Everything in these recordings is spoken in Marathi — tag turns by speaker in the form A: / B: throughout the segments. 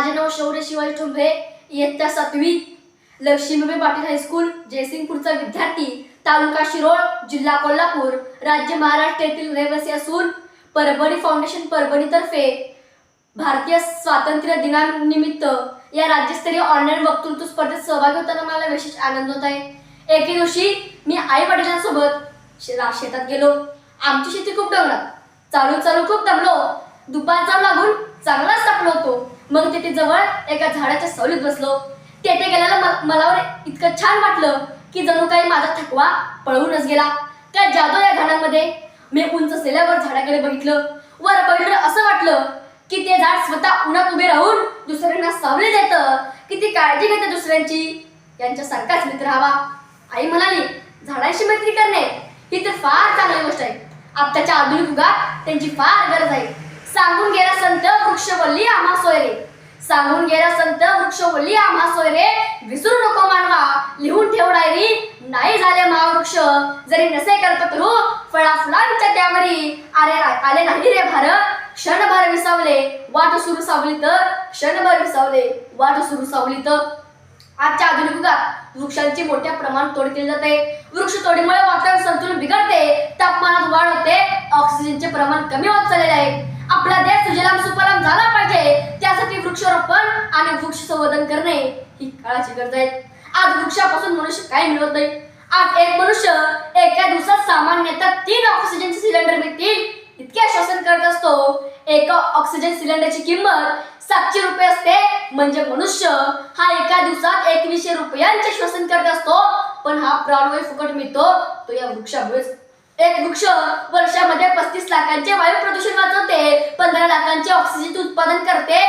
A: माझे नाव शौर्य शिवाजी ठोंबे. इयत्ता सातवी लक्ष्मीबाई पाटील हायस्कूल जयसिंगपूरचा विद्यार्थी तालुका शिरोळ जिल्हा कोल्हापूर. राज्य महाराष्ट्र येथील रहिवासी असून परभणी फाउंडेशन परभणीतर्फे भारतीय स्वातंत्र्य दिनानिमित्त या राज्यस्तरीय ऑनलाईन वक्तृत्व स्पर्धेत सहभागी होताना मला विशेष आनंद होत आहे. एके दिवशी मी आई वडिलांसोबत शेतात गेलो. आमची शेती खूप डोंगरात. चालू चालू खूप दमलो. दुपारचा लागून चांगलाच टाकलो होतो. मग तिथे जवळ एका झाडाच्या सावलीत बसलो. तेथे गेल्याला मला इतकं छान वाटलं की जणू काही माझा थकवा पळवूनच गेला. काय जादू या झाडांमध्ये? मी उंच असलेल्यावर झाडाकडे बघितलं. वर पडलं असं वाटलं की ते झाड स्वतः उन्हात उभे राहून दुसऱ्यांना सावली देतं. किती काळजी घेते दुसऱ्यांची. यांच्यासारखाच मित्र हवा. आई म्हणाली झाडांशी मैत्री करणे ही तर फार चांगली गोष्ट आहे. आत्ताच्या आधुनिक युगात त्यांची फार गरज आहे. सांगून गेला संत वृक्षवल्ली सांगून गेला संत वृक्षवल्ली आम्हा सोयरे विसरू नको मानवा. लिहून ठेव डायरी. नाही झाले महावृक्ष. जरी नसे कल्पतरू फळा फुलांच्या त्यावरी आले आले नाही रे भार. क्षणभर विसावले. वाट सुरू सावली तर क्षणभर विसावले. वाट सुरू सावली तर. आजच्या आधुनिक युगात वृक्षांची मोठ्या प्रमाणात तोड केली जाते. वृक्ष तोडीमुळे वातावरण संतुलन बिघडते. तापमानात वाढ होते. ऑक्सिजनचे प्रमाण कमी होत चाललेले आहे. आपला देश सुजलाम सुफलाम झाला पाहिजे. त्यासाठी वृक्षारोपण आणि वृक्ष संवर्धन करणे ही काळाची गरज आहे. आज वृक्षापासून मनुष्य काय मिळवत नाही. आज एक मनुष्य एका दिवसात सामान्यतः तीन ऑक्सिजनचे सिलेंडर मिळतील. इतके श्वसन करत असतो. एका ऑक्सिजन सिलेंडरची किंमत सातशे रुपये असते. म्हणजे मनुष्य हा एका दिवसात एकवीसशे रुपयांचे श्वसन करत असतो. पण हा प्राणवायू फुकट मिळतो. तो या वृक्षामुळेच एक वृक्ष वर्षामध्ये पस्तीस लाखांचे वायू प्रदूषण वाचवते पंधरा लाखांचे ऑक्सिजन उत्पादन करते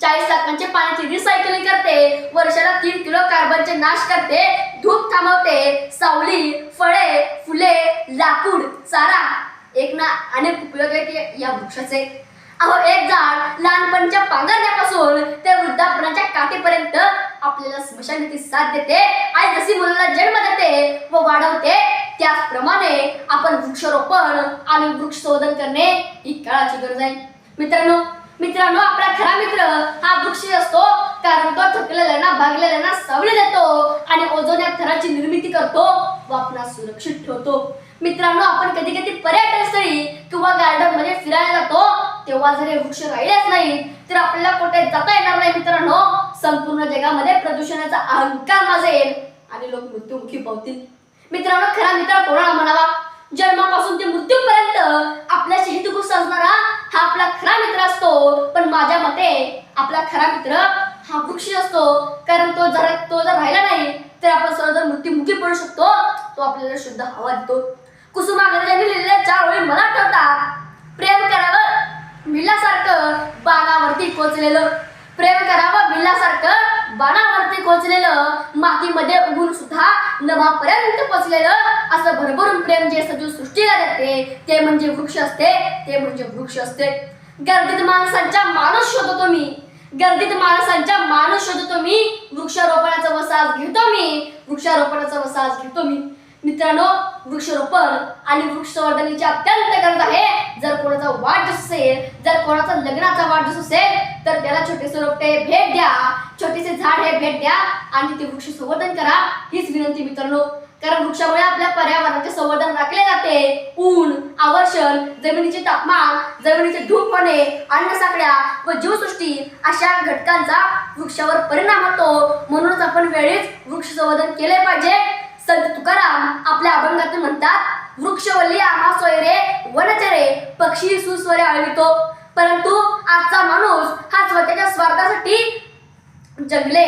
A: चाळीस लाखांचे पाण्याची रिसायकलिंग करते वर्षाला तीन किलो कार्बनचे नाश करते धूप थांबवते सावली फळे फुले लाकूड चारा एक ना अनेक उपयोग आहेत या वृक्षाचे. अहो एक झाड लहानपणच्या पांघरण्यापासून ते वृद्धापणाच्या काठीपर्यंत आपल्याला स्मशानगती साथ देते. आणि जशी मुलाला जन्म देते व वाढवते त्याचप्रमाणे आपण वृक्षारोपण आणि वृक्ष शोधन करणे ही काळाची गरज आहे. मित्रांनो मित्रांनो आपला खरा मित्र हा वृक्ष असतो. कारण तो थकलेल्यांना भागलेल्यांना सावली देतो आणि ओझोन या थराची निर्मिती करतो व आपणास सुरक्षित ठेवतो. मित्रांनो आपण कधी कधी पर्यटन स्थळी किंवा गार्डनमध्ये फिरायला जातो. तेव्हा जर हे वृक्ष राहिलेच नाही तर आपल्याला कुठे जाता येणार नाही मित्रांनो. संपूर्ण जगामध्ये प्रदूषणाचा अहंकार माजेल आणि लोक मृत्युमुखी पावतील मित्रांनो खरा मित्र कोणाला म्हणावा? जन्मापासून ते मृत्यूपर्यंत आपल्याशी हेतुकू असणारा हा आपला खरा मित्र असतो. पण माझ्या मते आपला खरा मित्र हा वृक्ष असतो. कारण तो जर तो जर राहिला नाही तर आपण सर्व जर मृत्युमुखी पडू शकतो. तो आपल्याला शुद्ध हवा देतो. कुसुमाग्रजांनी लिहिलेलं नभापर्यंत पोचलेलं असं भरभरून प्रेम जे सजीव सृष्टीला देते ते म्हणजे वृक्ष असते ते म्हणजे वृक्ष असते. गर्दीत माणसांच्या माणूस शोधतो मी. गर्दीत माणसांच्या माणूस शोधतो मी. वृक्षारोपणाचा वसास घेतो मी. वृक्षारोपणाचा वसास घेतो मी. मित्रांनो वृक्षारोपण आणि वृक्षवर्धनीची अत्यंत गरज आहे. जर कोणाचा वाढदिवस असेल जर कोणाचा लग्नाचा वाढदिवस असेल तर त्याला छोटेसे रोपटे भेट द्या. छोटेसे झाड हे भेट द्या आणि ते वृक्ष संवर्धन करा. हीच विनंती मित्रांनो. कारण वृक्षामुळे आपल्या पर्यावरणाचे संवर्धन राखले जाते. ऊन आवर्षण जमिनीचे तापमान जमिनीचे धूप होणे अन्न व जीवसृष्टी अशा घटकांचा वृक्षावर परिणाम होतो. म्हणूनच आपण वेळीच वृक्ष संवर्धन केले पाहिजे. संत तुकाराम आपल्या अभंगातून म्हणतात वृक्षवल्ली आम्हा सोयरे वनचरे पक्षी सुस्वरे आळवितो. परंतु आजचा माणूस हा स्वतःच्या स्वार्थासाठी जंगले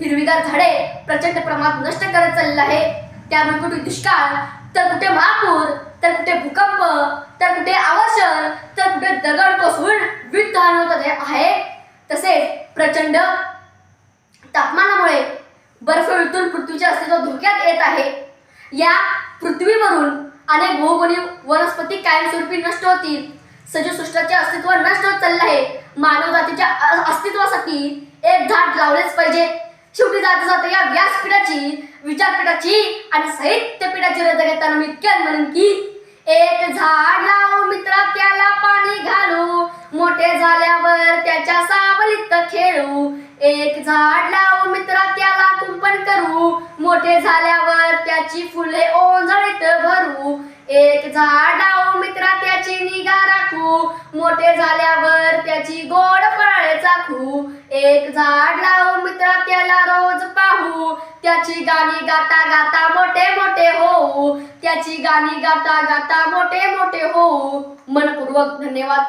A: हिरवीगार झाडे प्रचंड प्रमाणात नष्ट करत चाललेला आहे. त्यामुळे कुठे दुष्काळ तर कुठे महापूर तर कुठे भूकंप तर कुठे आवर्षण तर कुठे दगड कोसळून वीज होत आहे. तसेच प्रचंड तापमानामुळे बर्फ विळतून पृथ्वीचे अस्तित्व धोक्यात येत आहे. या पृथ्वीवरून अनेक भौगोली वनस्पती कायमस्वरूपी नष्ट होतील. सजीवसृष्टाचे अस्तित्व नष्ट होत चालले आहे. मानव जातीच्या अस्तित्वासाठी एक झाड लावलेच पाहिजे. शेवटी जाता जाता या व्यासपीठाची विचारपीठाची आणि साहित्यपीठाची रजा घेताना मी इतक्यात म्हणेन की एक झाड लावू मित्रा त्याला पाणी घालू. मोठे झाल्यावर त्याच्या सावलीत खेळू. एक झाड लावू मित्रा त्याला कुंपण करू. मोठे झाल्यावर त्याची फुले ओंजळीत भरू. एक झाड लावू मित्रा त्याची निगा राखू. मोठे झाल्यावर त्याची गोड फळे चाखू. एक झाड लावू मित्रा त्याला रोज पाहू. त्याची गाणी गाता गाता मोठे मोठे होऊ. त्याची गाणी गाता गाता मोठे मोठे होऊ. मनपूर्वक धन्यवाद.